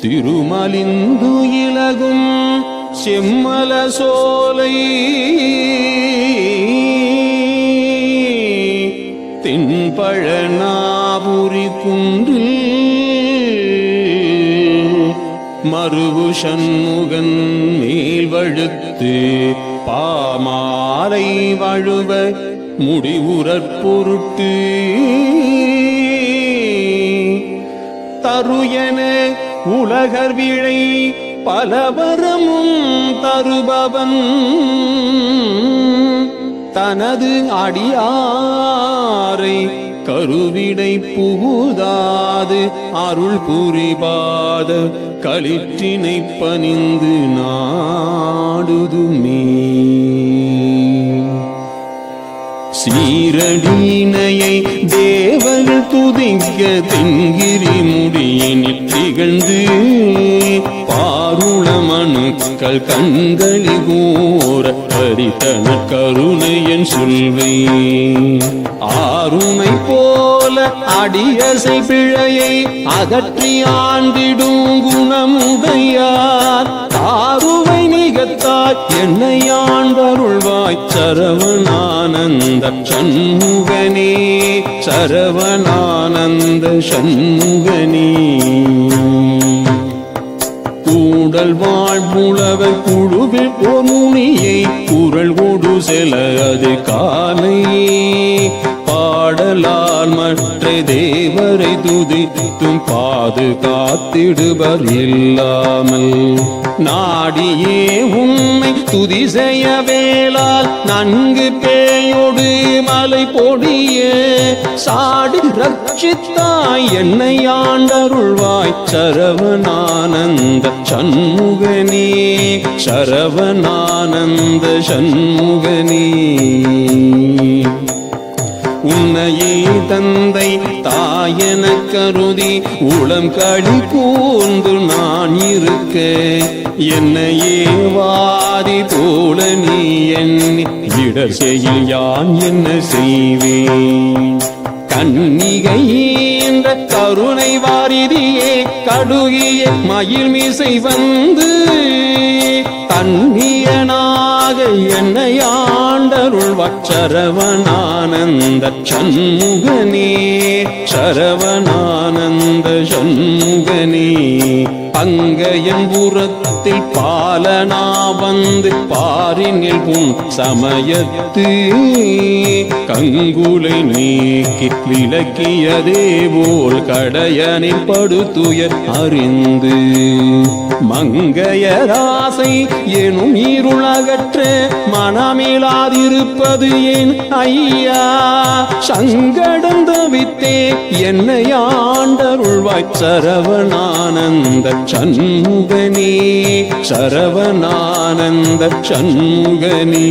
திருமலிந்து இலகும் செம்மல சோலை. தென்பழனாபுரி குன்றில் மறுவு சண்முகன் மேல்வழுத்து பாமாலை வழுவ முடிவுறற்பொருட்டு தருயன உலகர் விழை பலவரமும் தருபவன். தனது அடியாரை கருவிடை புகுதாது அருள் புரிபாத களிற்றினை பணிந்து நாடுதுமே. சீரடினையை தேவன் துதிக்க தென்கிரி முடியினில் திகழ்ந்து பாருள மனுக்கள் கண்களி கூற பரித்தன கருணையன் சொல்வே. ஆறுமை போல அடியசை பிழையை அகற்றி ஆண்டிடும் குணமுடையார் ஆறுவை நிகத்தாய் என்னை ஆண்டருள்வாய் சரவணானந்த சண்முகனே சரவணானந்த சண்முகனே. கூடல் வாழ்புலவ குழுவில் ஒரு முனியை குரல் கொடு செல அது காலை பாடலால் மற்ற தேவரை துதித்தும் பாதுகாத்திடுவர் இல்லாமல். நாடியே உண்மை துதி செய்ய வேளால் நன்கு பேயோடு மலை பொடியே சாடி ரட்சித்தாய் என்னை ஆண்டருள்வாய். சரவணானந்த சண்முகனே சரவணானந்த சண்முகனே. உன்னையே தந்தை தாயன கருதி உளம் களி கூர்ந்து நான் இருக்க என்னையே வாதி போல நீ எண்ணி இடர் செய்யில் யான் என்ன செய்வேன்? கன்னிகை என்ற கருணை வாரிதியே கடுகிய மயில் மீசை வந்து தன்னியனாக என்னையா அருள் வச்சரவனானந்த சண்முகனே சரவணானந்த சண்முகனே. பங்கயம்புறத்தில் பாலனா வந்து பாரினில் உன் சமயத்து. கங்குலை நீக்கி விளக்கியதே போல் கடையனில் படுத்துயர் அறிந்து. மங்கையராசை எனும் இருளகற்ற மனமிலாதிருப்பது என் ஐயா? சங்கடம் தவித்தே என்னை ஆண்டருள்வாய் சரவணானந்த சண்முகனே சரவணானந்த சண்முகனே.